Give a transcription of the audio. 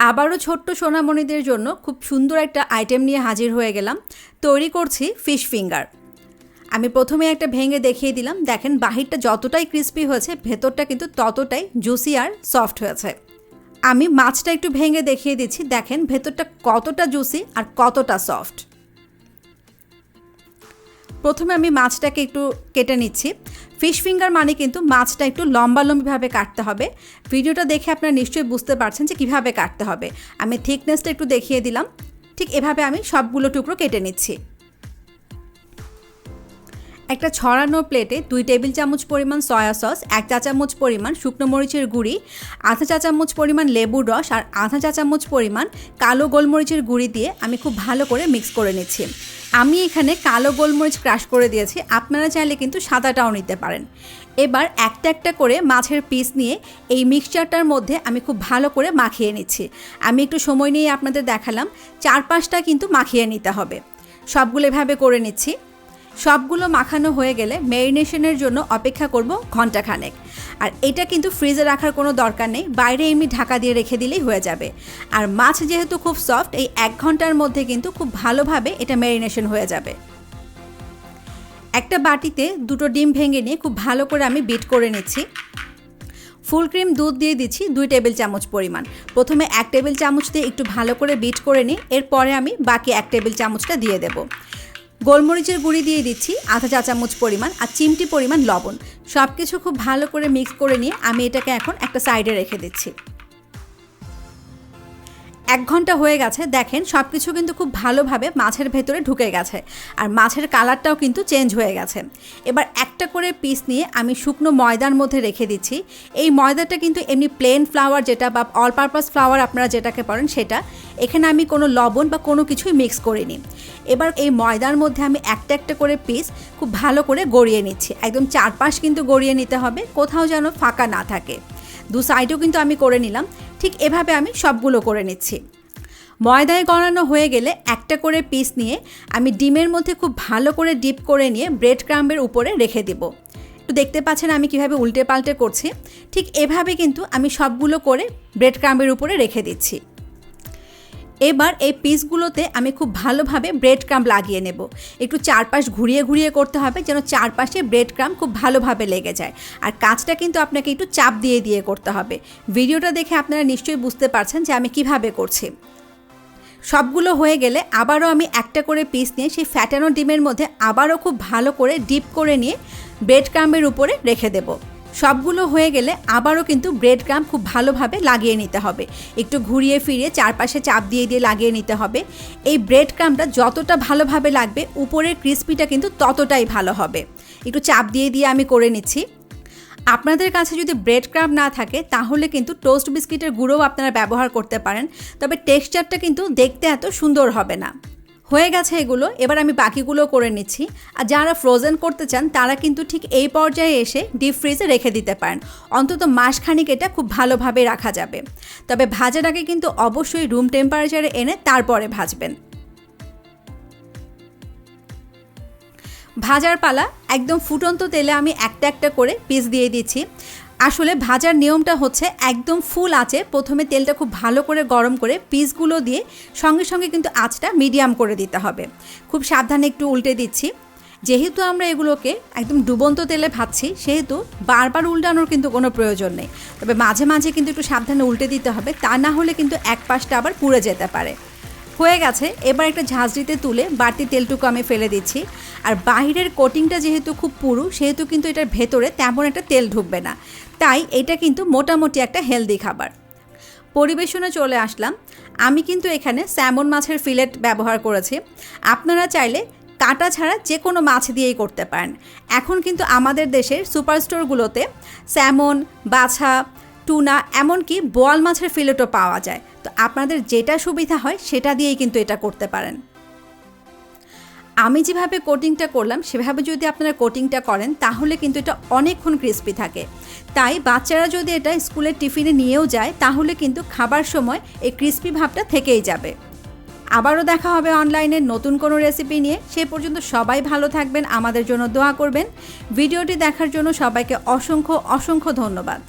আবারও ছোট্ট সোনামণিদের জন্য খুব সুন্দর একটা আইটেম নিয়ে হাজির হয়ে গেলাম। তৈরি করছি ফিশ ফিঙ্গার আমি প্রথমে একটা ভেঙে দেখিয়ে দিলাম। দেখেন, বাহিরটা যতটাই ক্রিস্পি হয়েছে, ভেতরটা কিন্তু ততটাই জুসি আর সফট হয়েছে। আমি মাছটা একটু ভেঙে দেখিয়ে দিচ্ছি। দেখেন, ভেতরটা কতটা জুসি আর কতটা সফট প্রথমে আমি মাছটাকে একটু কেটে নিচ্ছি। ফিশ ফিঙ্গার মানে কিন্তু মাছটা একটু লম্বা লম্বিভাবে কাটতে হবে। ভিডিওটা দেখে আপনারা নিশ্চয়ই বুঝতে পারছেন যে কীভাবে কাটতে হবে। আমি থিকনেসটা একটু দেখিয়ে দিলাম। ঠিক এভাবে আমি সবগুলো টুকরো কেটে নিচ্ছি। একটা ছড়ানো প্লেটে দুই টেবিল চামচ পরিমাণ সয়া সস এক চা চামচ পরিমাণ শুকনো মরিচের গুঁড়ি, আধা চা চামচ পরিমাণ লেবুর রস আর আধা চা চামচ পরিমাণ কালো গোলমরিচের গুঁড়ি দিয়ে আমি খুব ভালো করে মিক্স করে নিচ্ছি। আমি এখানে কালো গোলমরিচ ক্রাশ করে দিয়েছি, আপনারা চাইলে কিন্তু সাদাটাও নিতে পারেন। এবার একটা একটা করে মাছের পিস নিয়ে এই মিক্সচারটার মধ্যে আমি খুব ভালো করে মাখিয়ে নিচ্ছি। আমি একটু সময় নিয়ে আপনাদের দেখালাম চার পাঁচটা কিন্তু মাখিয়ে নিতে হবে। সবগুলো এভাবে করে নিচ্ছি। সবগুলো মাখানো হয়ে গেলে ম্যারিনেশনের জন্য অপেক্ষা করব ঘন্টাখানেক আর এটা কিন্তু ফ্রিজে রাখার কোনো দরকার নেই, বাইরে এমনি ঢাকা দিয়ে রেখে দিলেই হয়ে যাবে। আর মাছ যেহেতু খুব সফট এই এক ঘণ্টার মধ্যে কিন্তু খুব ভালোভাবে এটা ম্যারিনেশন হয়ে যাবে। একটা বাটিতে দুটো ডিম ভেঙে নিয়ে খুব ভালো করে আমি বিট করে নিচ্ছি। ফুল ক্রিম দুধ দিয়ে দিচ্ছি দুই টেবিল চামচ পরিমাণ। প্রথমে এক টেবিল চামচ দিয়ে একটু ভালো করে বিট করে নিই, এরপরে আমি বাকি এক টেবিল চামচটা দিয়ে দেবো। গোলমরিচের গুঁড়ি দিয়ে দিচ্ছি, আধা চা চামচ পরিমাণ আর চিমটি পরিমাণ লবণ। সব কিছু খুব ভালো করে মিক্স করে নিয়ে আমি এটাকে এখন একটা সাইডে রেখে দিচ্ছি। এক ঘণ্টা হয়ে গেছে, দেখেন সব কিছু কিন্তু খুব ভালোভাবে মাছের ভেতরে ঢুকে গেছে আর মাছের কালারটাও কিন্তু চেঞ্জ হয়ে গেছে। এবার একটা করে পিস নিয়ে আমি শুকনো ময়দার মধ্যে রেখে দিচ্ছি। এই ময়দাটা কিন্তু এমনি প্লেন ফ্লাওয়ার যেটা বা অল পারপাস ফ্লাওয়ার আপনারা যেটাকে পড়েন সেটা। এখানে আমি কোনো লবণ বা কোনো কিছুই মিক্স করিনি। এবার এই ময়দার মধ্যে আমি একটা একটা করে পিস খুব ভালো করে গড়িয়ে নিচ্ছি। একদম চারপাশ কিন্তু গড়িয়ে নিতে হবে, কোথাও যেন ফাঁকা না থাকে। দু সাইডেও কিন্তু আমি করে নিলাম। ঠিক এভাবে আমি সবগুলো করে নিচ্ছি। ময়দায় গড়ানো হয়ে গেলে একটা করে পিস নিয়ে আমি ডিমের মধ্যে খুব ভালো করে ডিপ করে নিয়ে ব্রেড ক্রাম্বের উপরে রেখে দেব। একটু দেখতে পাচ্ছেন আমি কীভাবে উল্টে পাল্টে করছি। ঠিক এভাবে কিন্তু আমি সবগুলো করে ব্রেড ক্রাম্বের উপরে রেখে দিচ্ছি। এবার এই পিসগুলোতে আমি খুব ভালোভাবে ব্রেড ক্রাম লাগিয়ে নেব। একটু চারপাশ ঘুরিয়ে ঘুরিয়ে করতে হবে যেন চারপাশে ব্রেড ক্রাম খুব ভালোভাবে লেগে যায়। আর কাজটা কিন্তু আপনাকে একটু চাপ দিয়ে দিয়ে করতে হবে। ভিডিওটা দেখে আপনারা নিশ্চয়ই বুঝতে পারছেন যে আমি কীভাবে করছি। সবগুলো হয়ে গেলে আবারও আমি একটা করে পিস নিয়ে সেই ফ্যাটানো ডিমের মধ্যে আবারও খুব ভালো করে ডিপ করে নিয়ে ব্রেড ক্রাম্বের উপরে রেখে দেবো। সবগুলো হয়ে গেলে আবারও কিন্তু ব্রেড ক্রাম খুব ভালোভাবে লাগিয়ে নিতে হবে। একটু ঘুরিয়ে ফিরিয়ে চারপাশে চাপ দিয়ে দিয়ে লাগিয়ে নিতে হবে। এই ব্রেড ক্রামটা যতটা ভালোভাবে লাগবে, উপরের ক্রিস্পিটা কিন্তু ততটাই ভালো হবে। একটু চাপ দিয়ে দিয়ে আমি করে নিচ্ছি। আপনাদের কাছে যদি ব্রেড ক্রাম না থাকে, তাহলে কিন্তু টোস্ট বিস্কিটের গুঁড়োও আপনারা ব্যবহার করতে পারেন। তবে টেক্সচারটা কিন্তু দেখতে এত সুন্দর হবে না। হয়ে গেছে এগুলো, এবার আমি বাকিগুলো করে নিচ্ছি। আর যারা ফ্রোজেন করতে চান, তারা কিন্তু ঠিক এই পর্যায়ে এসে ডিপ ফ্রিজে রেখে দিতে পারেন। অন্তত মাসখানিক এটা খুব ভালোভাবে রাখা যাবে। তবে ভাজার আগে কিন্তু অবশ্যই রুম টেম্পারেচারে এনে তারপরে ভাজবেন। ভাজার পালা একদম ফুটন্ত তেলে আমি একটা একটা করে পিস দিয়ে দিচ্ছি। আসলে ভাজার নিয়মটা হচ্ছে একদম ফুল আঁচে প্রথমে তেলটা খুব ভালো করে গরম করে পিসগুলো দিয়ে সঙ্গে সঙ্গে কিন্তু আঁচটা মিডিয়াম করে দিতে হবে। খুব সাবধানে একটু উল্টে দিচ্ছি। যেহেতু আমরা এগুলোকে একদম ডুবন্ত তেলে ভাজছি, সেহেতু বারবার উল্টানোর কিন্তু কোনো প্রয়োজন নেই। তবে মাঝে মাঝে কিন্তু একটু সাবধানে উল্টে দিতে হবে, তা না হলে কিন্তু এক পাশটা আবার পুড়ে যেতে পারে। হয়ে গেছে, এবার একটা ঝাঁঝরিতে তুলে বাড়তি তেলটুকু আমি ফেলে দিচ্ছি। আর বাহিরের কোটিংটা যেহেতু খুব পুরু, সেহেতু কিন্তু এটার ভেতরে তেমন একটা তেল ঢুকবে না। তাই এটা কিন্তু মোটামুটি একটা হেলদি খাবার। পরিবেশনে চলে আসলাম। আমি কিন্তু এখানে স্যামন মাছের ফিলেট ব্যবহার করেছি। আপনারা চাইলে কাটা ছাড়া যে কোনো মাছ দিয়েই করতে পারেন। এখন কিন্তু আমাদের দেশের সুপার স্টোরগুলোতে স্যামন, বাছা টুনা এমনকি বোয়াল মাছের ফিলেটও পাওয়া যায়। তো আপনাদের যেটা সুবিধা হয় সেটা দিয়েই কিন্তু এটা করতে পারেন। আমি যেভাবে কোটিংটা করলাম, সেভাবে যদি আপনারা কোটিংটা করেন, তাহলে কিন্তু এটা অনেকক্ষণ ক্রিস্পি থাকে। তাই বাচ্চারা যদি এটা স্কুলের টিফিনে নিয়েও যায়, তাহলে কিন্তু খাবার সময় এই ক্রিস্পি ভাবটা থেকেই যাবে। আবারও দেখা হবে অনলাইনে নতুন কোনো রেসিপি নিয়ে। সে পর্যন্ত সবাই ভালো থাকবেন, আমাদের জন্য দোয়া করবেন। ভিডিওটি দেখার জন্য সবাইকে অসংখ্য অসংখ্য ধন্যবাদ।